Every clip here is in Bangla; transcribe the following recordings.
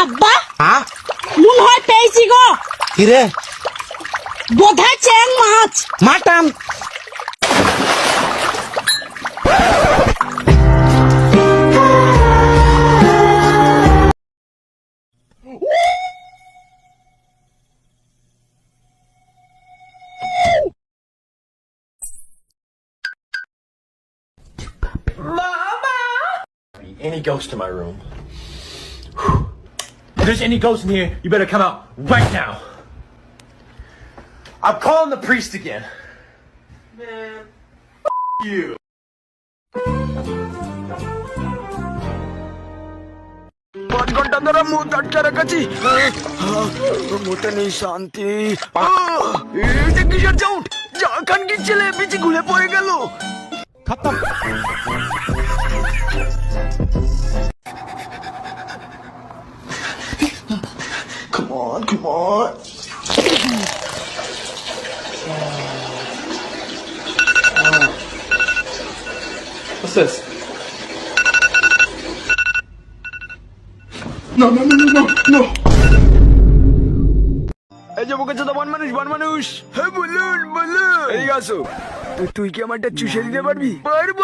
আব্বা হ্যাঁ মনে হয় পেয়েছি গো কিরে বোধহয় চ্যাং মাছ mutton any ghost in my room. If there's any ghost in here, you better come out right now. I'm calling the priest again. Man, f- you. পাঁচ ঘন্টা ধরে মুখ আটকে রেখেছি মুখে নেই শান্তি আহ! এটা কিসের সাউন্ড ঝাড়খান কি ছেলে বিচি ঘুরে পড়ে গেল Come come on. What's this? No, no, no, no, no, no. এই যে বুকে চোদা বন মানুষ বন মানুষ হ্যাঁ বলুন বলুন এই আসো তুই তুই কি আমারটা চুষে দিতে পারবি? পারব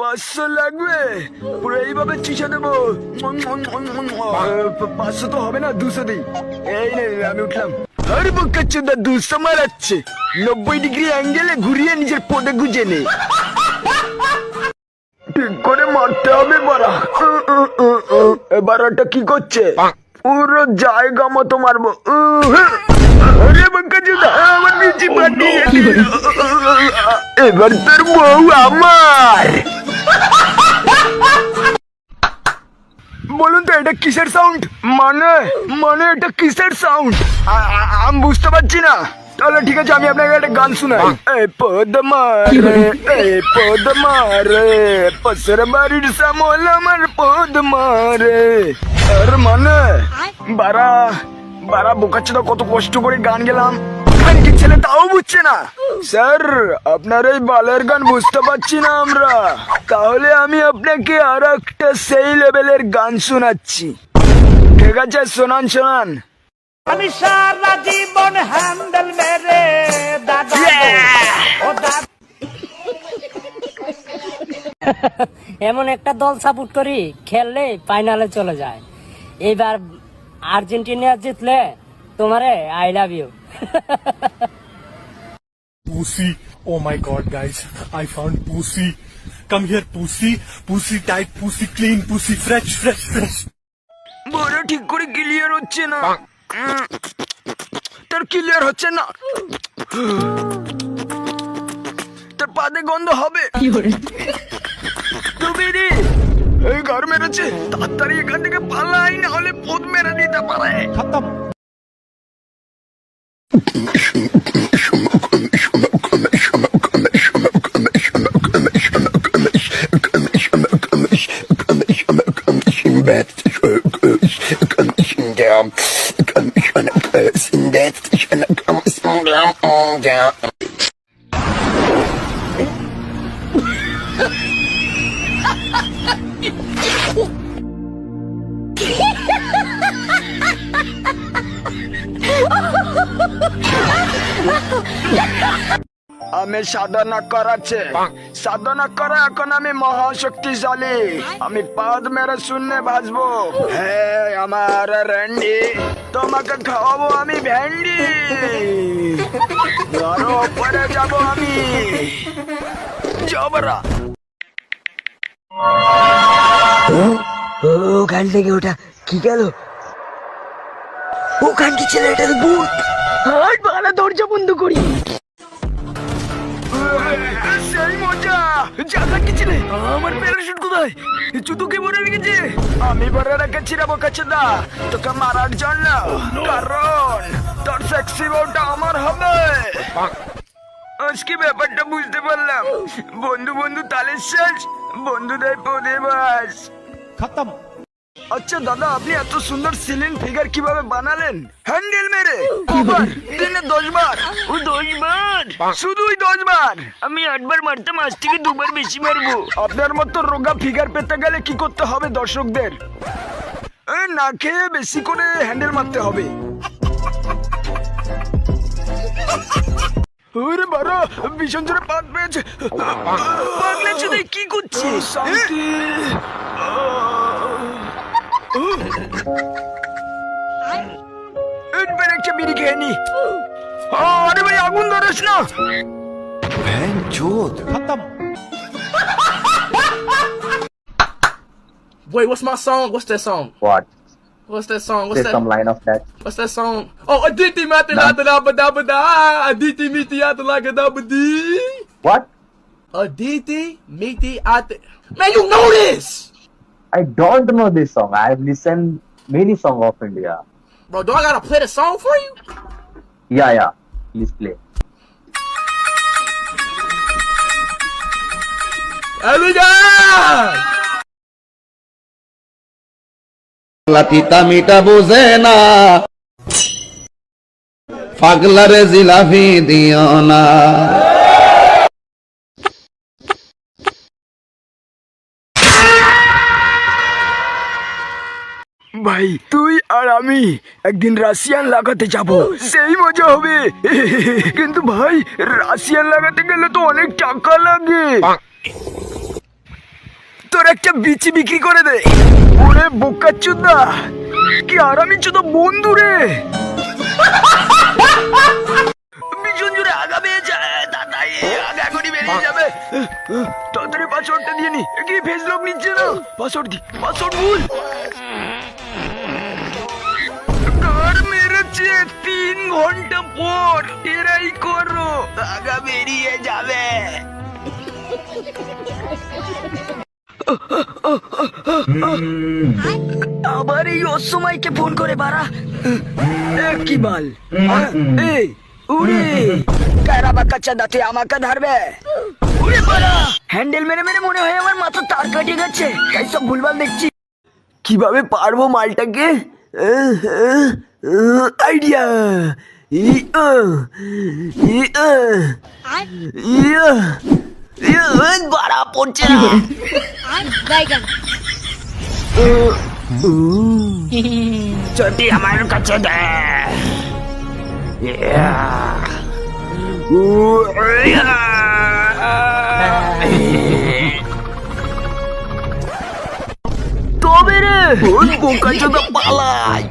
পাঁচশো লাগবে। পুরো এইভাবে চুষে দেবো। পাঁচশো তো হবে না দুশো দিই। এই নে আমি উঠলাম। আরে বুকে চোদা দুশো মারাচ্ছে। নব্বই ডিগ্রি অ্যাঙ্গেলে ঘুরিয়ে নিজের পদে গুজে নে। ঠিক করে মারতে হবে বাড়া। এবার ওটা কি করছে? পুরো জায়গা মতো মারবো। উহ, আরে বাঙ্কা জুদা আমার নিচে পাঠিয়ে দিল। এবার তোর বউ আমার বলুন তো এটা কিসের সাউন্ড মানে মানে এটা কিসের সাউন্ড আমি বুঝতে পারছি না তাহলে ঠিক আছে আমি আপনাকে একটা গান শোনাই এ পদ মারে এ পদ মারে পসর বাড়ির সামল আমার পদ মারে আর মানে বারা বারা বোকাচ্ছে কত কষ্ট করে গান গেলাম। কি ছেলে তাও বুঝছে না। স্যার আপনার এই বালের গান বুঝতে পারছি না আমরা। তাহলে আমি আপনাকে আর একটা সেই লেভেলের গান শোনাচ্ছি। ঠিক আছে শোনান শোনান। আমি সারা জীবন হ্যান্ডেল মেরে দাদা ও দাদা এমন একটা দল সাপোর্ট করি খেললে ফাইনালে চলে যায়। এইবার আর্জেন্টিনা জিতলে তোমারে I love you pussy oh my God guys I found pussy come here pussy pussy type pussy clean pussy fresh fresh fresh বড় ঠিক করে ক্লিয়ার হচ্ছে না। তার ক্লিয়ার হচ্ছে না। তার পাদে গন্ধ হবে। কি হবে ঘর মেরেছে তাড়াতাড়ি এখান থেকে পালাই না হলে পদ মেরে দিতে পারে আমি সাধনা করাচ্ছে। সাধনা করা এখন আমি মহাশক্তিশালী। আমি পাদ মেরে শূন্য ভাসবো। হ্যাঁ আমার র্যান্ডি তোমাকে খাওয়াবো আমি ভ্যান্ডি আরও উপরে যাব আমি। জবরা। ওখান থেকে ওটা কি গেল? ওখান কি ছেলে এটা ভূত হাট বাড়া দরজা বন্ধ করি। সেই মজা! জায়গা কি আমার প্যারাশুট কোথায়? ভরে রেখেছে আমি ভরে রেখেছি রে বোকাচোদা তোকে মারার জন্য। কারণ, তোর সেক্সি বউটা আমার হবে। আজকে ব্যাপারটা বুঝতে পারলাম। বন্ধু বন্ধু তালের শেষ। বন্ধুদের পদে বাস Khatam. আচ্ছা দাদা আপনি এত সুন্দর সিলিং ফিগার কীভাবে বানালেন? হ্যান্ডেল মেরে। কবার। দিনে দশ বার। ও দশ বার। শুধুই দশ বার। আমি আটবার মারতাম আজ থেকে দুবার বেশি মারবো। আপনার মতো রোগা ফিগার পেতে গেলে কি করতে হবে দর্শকদের? না খেয়ে বেশি করে হ্যান্ডেল মারতে হবে। ওরে বারো ভীষণ জোরে পাত পেয়েছে। পাগলা চুদে কি করছিস? শান্তি এবার একটা বিড়ি খেয়ে নি আরে ভাই আগুন ধরিস না Wait, what's my song? What's that song? What? What's that song? What's Say some that? line of that. What's that song? Oh, Aditi Mati Lata Lapa Dapa Da. Aditi Miti Ata Laka Dapa Di. What? Aditi Miti Ata. Man, you know this! I don't know this song. I have listened many songs of India. Bro, do I gotta play the song for you? Yeah, yeah. Please play. Amiga! তিতা মিটা বুঝে না পাগলারে জিলাপি দিও না ভাই, তুই আর আমি একদিন রাশিয়ান লাগাতে যাব। সেই মজা হবে। কিন্তু ভাই, রাশিয়ান লাগাতে গেলে তো অনেক টাকা লাগে। তোর একটা বিচি বিক্রি করে দে। ওরে বোকা চুদা, কি আরামি চুদা বন্ধু রে। ভীষণ জোরে আগাবে যায় দাদাই আগা এখনই বেরিয়ে যাবে। তাড়াতাড়ি পাসওয়ার্ডটা দিয়ে নি। কি ফেস লক নিচ্ছে না? পাসওয়ার্ড দি পাসওয়ার্ড ভুল। মেরেছে তিন ঘণ্টা পর এরাই করো আগা বেরিয়ে যাবে। আবার এই অসময়কে ফোন করে এ, কি বল এই উড়ে। কারা বাচ্চা দাঁতে আমাকে ধরবে? উড়ে বাড়া। হ্যান্ডেল মেরে মেরে মনে হয় আমার মাথা তার কাটে গেছে। তাই সব ভুলভাল দেখছি। কীভাবে পারব মালটাকে? 어, 어, 어, 아이디야! 이어! 이어! 이어! 이어! 어, 봐라, 뽀찌라! 나이건! 저비야말로 가짜다! 이야! 우야! বোকা চোদা পালাই